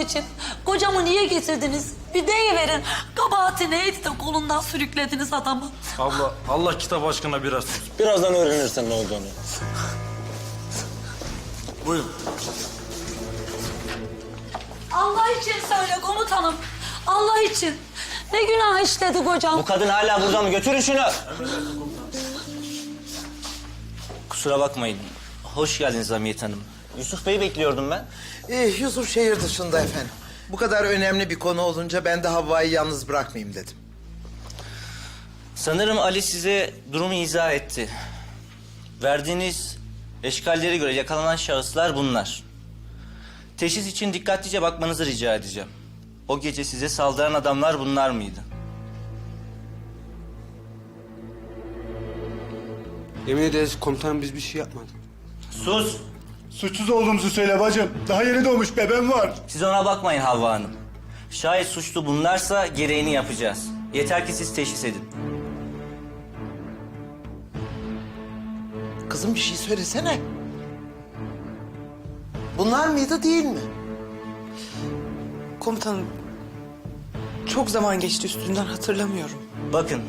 için kocamı niye getirdiniz? Bir deyiverin. Kabahati neydi de kolundan sürüklediniz adamı? Abla Allah kitap aşkına biraz sus. Birazdan öğrenirsin ne olduğunu. Buyurun. Allah için söyle komutanım. Allah için. Ne günah işledi kocam? Bu kadın hala burada mı? Götürün şunu. Kusura bakmayın. Hoş geldiniz Hamiyet Hanım. Yusuf Bey'i bekliyordum ben. Eh, Yusuf şehir dışında efendim. Bu kadar önemli bir konu olunca ben de Havva'yı yalnız bırakmayayım dedim. Sanırım Ali size durumu izah etti. Verdiğiniz eşkallere göre yakalanan şahıslar bunlar. Teşhis için dikkatlice bakmanızı rica edeceğim. O gece size saldıran adamlar bunlar mıydı? Yemin ederiz komutanım biz bir şey yapmadık. Sus! Suçsuz olduğumuzu söyle bacım. Daha yeni doğmuş bebem var. Siz ona bakmayın Havva Hanım. Şayet suçlu bunlarsa gereğini yapacağız. Yeter ki siz teşhis edin. Kızım bir şey söylesene. Bunlar mıydı değil mi? Komutanım, çok zaman geçti üstünden hatırlamıyorum. Bakın,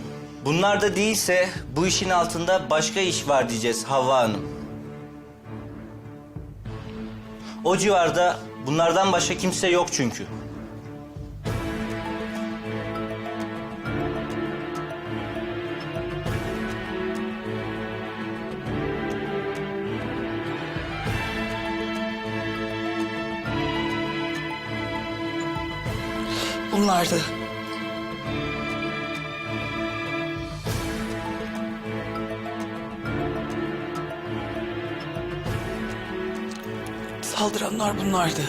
bunlar da değilse bu işin altında başka iş var diyeceğiz Havva Hanım. O civarda bunlardan başka kimse yok çünkü. Bunlardı. Saldıranlar bunlardı.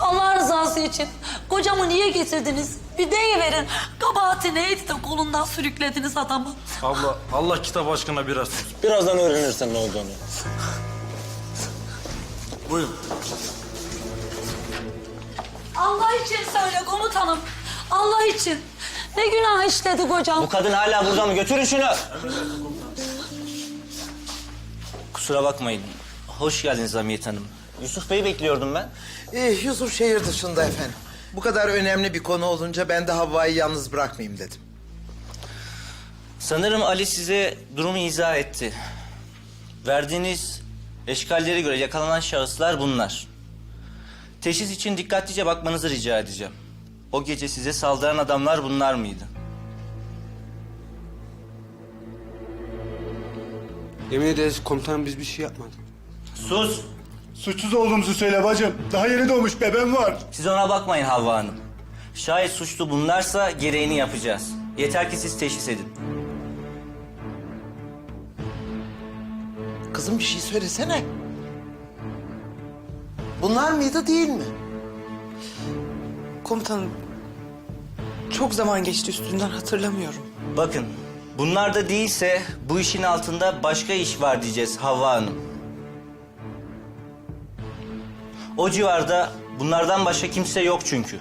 Allah rızası için kocamı niye getirdiniz? Bir deyiverin. Kabahati neydi de kolundan sürüklediniz adamı? Abla Allah kitap aşkına biraz sus. Birazdan öğrenirsin ne olduğunu. Buyurun. Allah için söyle komutanım. Allah için. Ne günah işledi kocam? Bu kadın hala burada mı? Götürün şunu. Kusura bakmayın. Hoş geldiniz Hamiyet Hanım. Yusuf Bey'i bekliyordum ben. Eh, Yusuf şehir dışında efendim. Bu kadar önemli bir konu olunca ben de Havva'yı yalnız bırakmayayım dedim. Sanırım Ali size durumu izah etti. Verdiğiniz eşkallere göre yakalanan şahıslar bunlar. Teşhis için dikkatlice bakmanızı rica edeceğim. O gece size saldıran adamlar bunlar mıydı? Yemin ederiz komutanım biz bir şey yapmadık. Sus! Suçsuz olduğumuzu söyle bacım. Daha yeni doğmuş bebem var. Siz ona bakmayın Havva Hanım. Şayet suçlu bunlarsa gereğini yapacağız. Yeter ki siz teşhis edin. Kızım bir şey söylesene. Bunlar mıydı değil mi? Komutanım, çok zaman geçti üstünden hatırlamıyorum. Bakın, bunlar da değilse bu işin altında başka iş var diyeceğiz Havva Hanım. O civarda bunlardan başka kimse yok çünkü.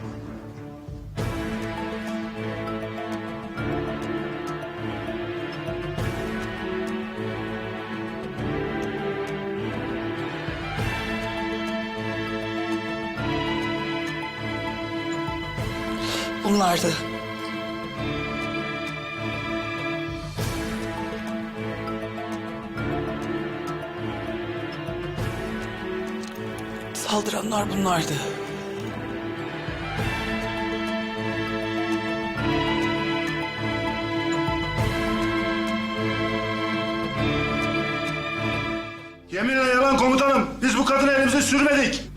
Bunlardı. Saldıranlar bunlardı. Yeminle yalan komutanım. Biz bu kadını elimize sürmedik.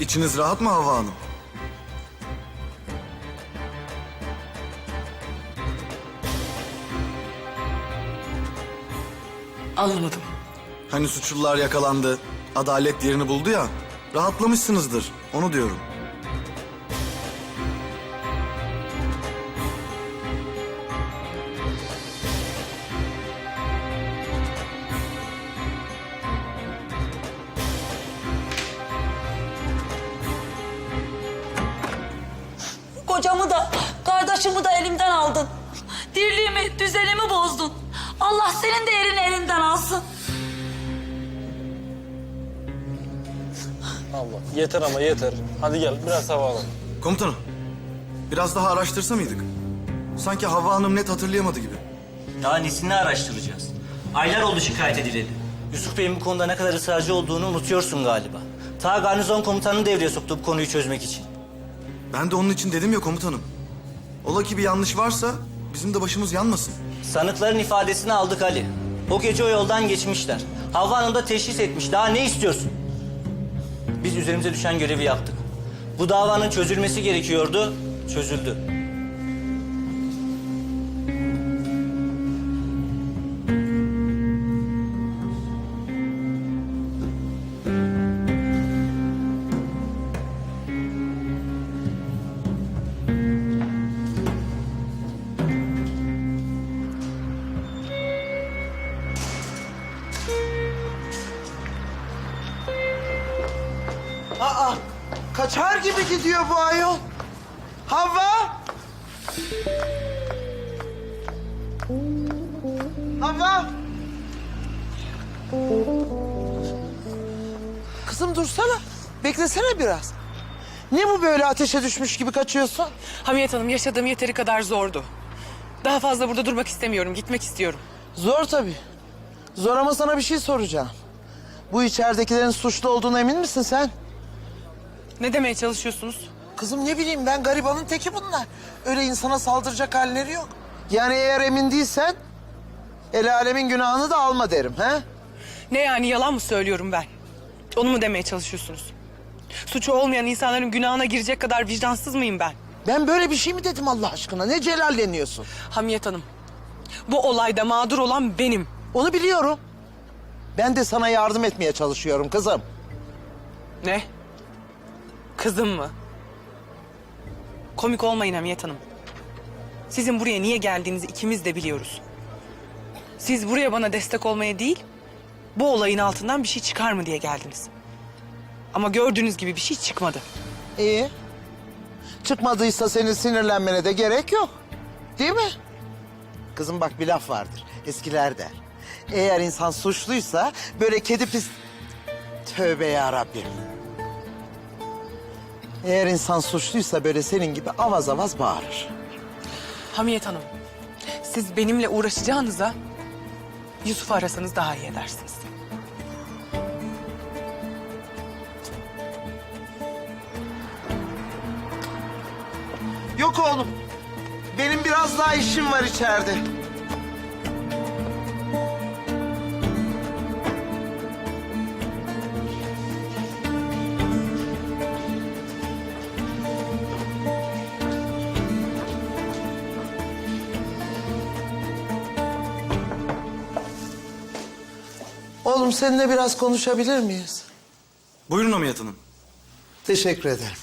İçiniz rahat mı Hava Hanım? Anlamadım. Hani suçlular yakalandı, adalet yerini buldu ya. Rahatlamışsınızdır. Onu diyorum. Kocamı da, kardeşimi de elimden aldın. Dirliğimi, düzenimi bozdun. Allah senin de yerini elinden alsın. Allah yeter ama yeter. Hadi gel biraz hava alalım. Komutanım. Biraz daha araştırsa mıydık? Sanki Havva Hanım net hatırlayamadı gibi. Daha nesini araştıracağız? Aylar oldu şikayet edileli. Yusuf Bey'in bu konuda ne kadar ısrarcı olduğunu unutuyorsun galiba. Ta garnizon komutanını devreye soktu bu konuyu çözmek için. Ben de onun için dedim ya komutanım. Ola ki bir yanlış varsa bizim de başımız yanmasın. Sanıkların ifadesini aldık Ali. O gece o yoldan geçmişler. Havva Hanım da teşhis etmiş. Daha ne istiyorsun? Biz üzerimize düşen görevi yaptık. Bu davanın çözülmesi gerekiyordu. Çözüldü. Gibi gidiyor bu ayol. Havva! Havva! Kızım dursana. Beklesene biraz. Ne bu böyle ateşe düşmüş gibi kaçıyorsun? Hamiyet Hanım yaşadığım yeteri kadar zordu. Daha fazla burada durmak istemiyorum. Gitmek istiyorum. Zor tabii. Zor ama sana bir şey soracağım. Bu içeridekilerin suçlu olduğuna emin misin sen? Ne demeye çalışıyorsunuz? Kızım ne bileyim ben garibanın teki bunlar. Öyle insana saldıracak halleri yok. Yani eğer emin değilsen el alemin günahını da alma derim he? Ne yani yalan mı söylüyorum ben? Onu mu demeye çalışıyorsunuz? Suçu olmayan insanların günahına girecek kadar vicdansız mıyım ben? Ben böyle bir şey mi dedim Allah aşkına? Ne celalleniyorsun? Hamiyet Hanım, bu olayda mağdur olan benim. Onu biliyorum. Ben de sana yardım etmeye çalışıyorum kızım. Ne? Kızım mı? Komik olmayın Hamiyet Hanım. Sizin buraya niye geldiğinizi ikimiz de biliyoruz. Siz buraya bana destek olmaya değil, bu olayın altından bir şey çıkar mı diye geldiniz. Ama gördüğünüz gibi bir şey çıkmadı. İyi. Çıkmadıysa senin sinirlenmene de gerek yok. Değil mi? Kızım bak bir laf vardır. Eskiler der. Eğer insan suçluysa böyle kedi pis... Tövbe ya Rabbim. Eğer insan suçluysa böyle senin gibi avaz avaz bağırır. Hamiyet Hanım, siz benimle uğraşacağınıza Yusuf'u arasanız daha iyi edersiniz. Yok oğlum. Benim biraz daha işim var içeride. Oğlum seninle biraz konuşabilir miyiz? Buyurun Hamiyet Hanım. Teşekkür ederim.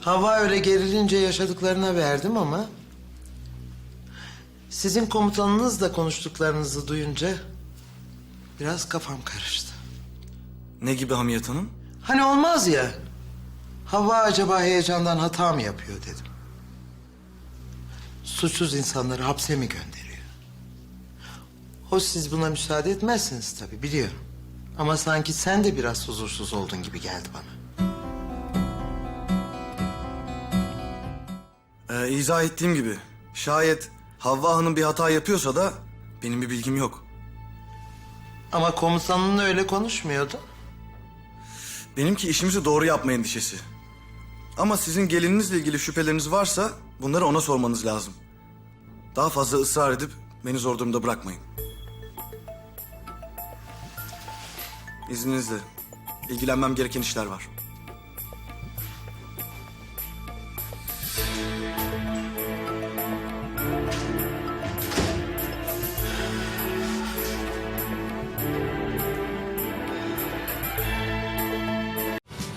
Hava öyle gerilince yaşadıklarına verdim ama... ...sizin komutanınızla konuştuklarınızı duyunca... ...biraz kafam karıştı. Ne gibi Hamiyet Hanım? Hani olmaz ya... ...hava acaba heyecandan hata mı yapıyor dedim. Suçsuz insanları hapse mi gönderiyor? Hoş siz buna müsaade etmezsiniz tabii biliyorum. Ama sanki sen de biraz huzursuz oldun gibi geldi bana. Ee, izah ettiğim gibi şayet Havva Hanım bir hata yapıyorsa da benim bir bilgim yok. Ama komutanın öyle konuşmuyordu. Benimki işimizi doğru yapma endişesi. Ama sizin gelininizle ilgili şüpheleriniz varsa bunları ona sormanız lazım. Daha fazla ısrar edip beni zor durumda bırakmayın. İzninizle ilgilenmem gereken işler var.